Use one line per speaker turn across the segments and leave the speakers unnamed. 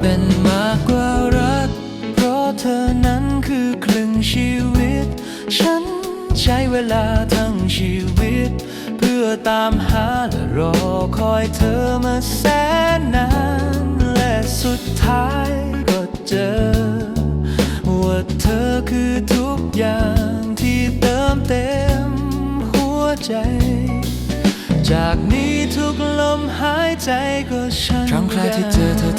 เป็นมากกว่ารัก เพราะเธอนั้นคือครึ่ง
ชีวิต ฉันใช้เวลาทั้งชีวิต เพื่อตามหาและรอคอยเธอมาแสนนาน และสุดท้ายก็เจอ ว่าเธอคือทุกอย่างที่เติมเต็มหัวใจจากนี้ทุกลมหายใจก็ฉัน
ครั้งแรกที่เจอเธอ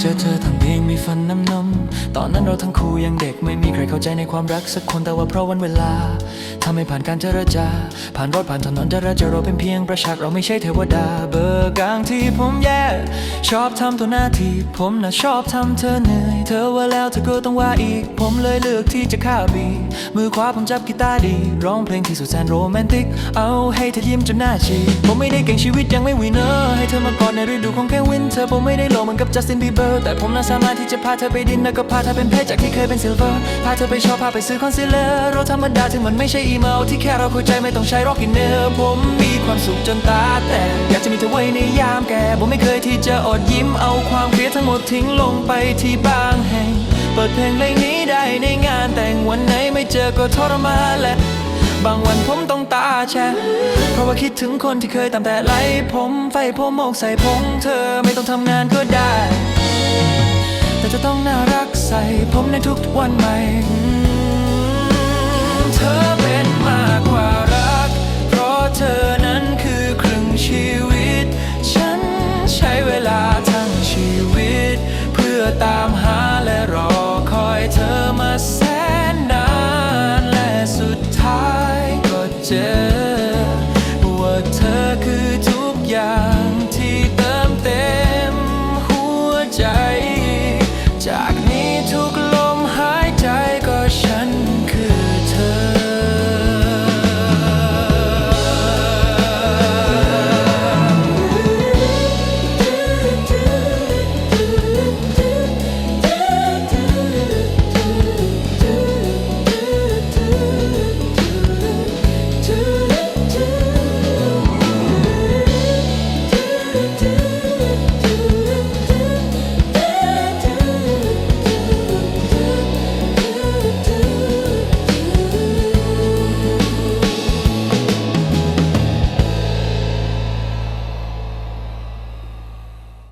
เจอเธอทำเพลงมีฟันน้ำนม ตอนนั้นเราทั้งคู่ยังเด็กไม่มีใครเข้าใจในความรักสักคนแต่ว่าเพราะวันเวลาทำให้ผ่านการเจรจา ผ่านรถผ่านถนนเจรจาเราเป็นเพียงประชากเราไม่ใช่เทวดา เบอร์กลางที่ผมแย่ ชอบทำตัวหน้าที่ผมนะชอบทำเธอเหนื่อย เธอว่าแล้วเธอก็ต้องว่าอีก ผมเลยเลือกที่จะฆ่าบี มือขวาผมจับกีตาร์ดี ร้องเพลงที่สุดแสนโรแมนติก เอาให้เธอยิ้มจนหน้าชีผมไม่ได้เก่งชีวิตยังไม่วินเนอร์ให้เธอมากอนในฤดูของแค่วินเธอผมไม่ได้โลเหมือนกับจัสตินบีเบอร์แต่ผมน่าสามารถที่จะพาเธอไปดินแล้วก็พาเธอเป็นเพชรจากที่เคยเป็นซิลเวอร์พาเธอไปชอบพาไปซื้อคอนซีลเลอร์เราธรรมดาถึงมันไม่ใช่อีเมลที่แค่เราเข้าใจไม่ต้องใช้ร็อกกินเนอร์ผมมีความสุขจนตาแตกอยากจะมีเธอไว้ในยามแก่ผมไม่เคยที่จะอดยิ้มเอาความเครียดทั้งหมดทิ้งลงไปที่บางแห่ง เปิดเพลงเพลงนี้ได้ในงานแต่งวันไหนไม่เจอก็ทรมานและ บางวันผมต้องตาแช่เพราะว่าคิดถึงคนที่เคยตามแต่ไล่ผมไฟผมโมกใส่พงเธอไม่ต้องทำงานก็ได้ แต่จะต้องน่ารักใส่ผมในทุกวันใหม่ เธอเป็นมา มเ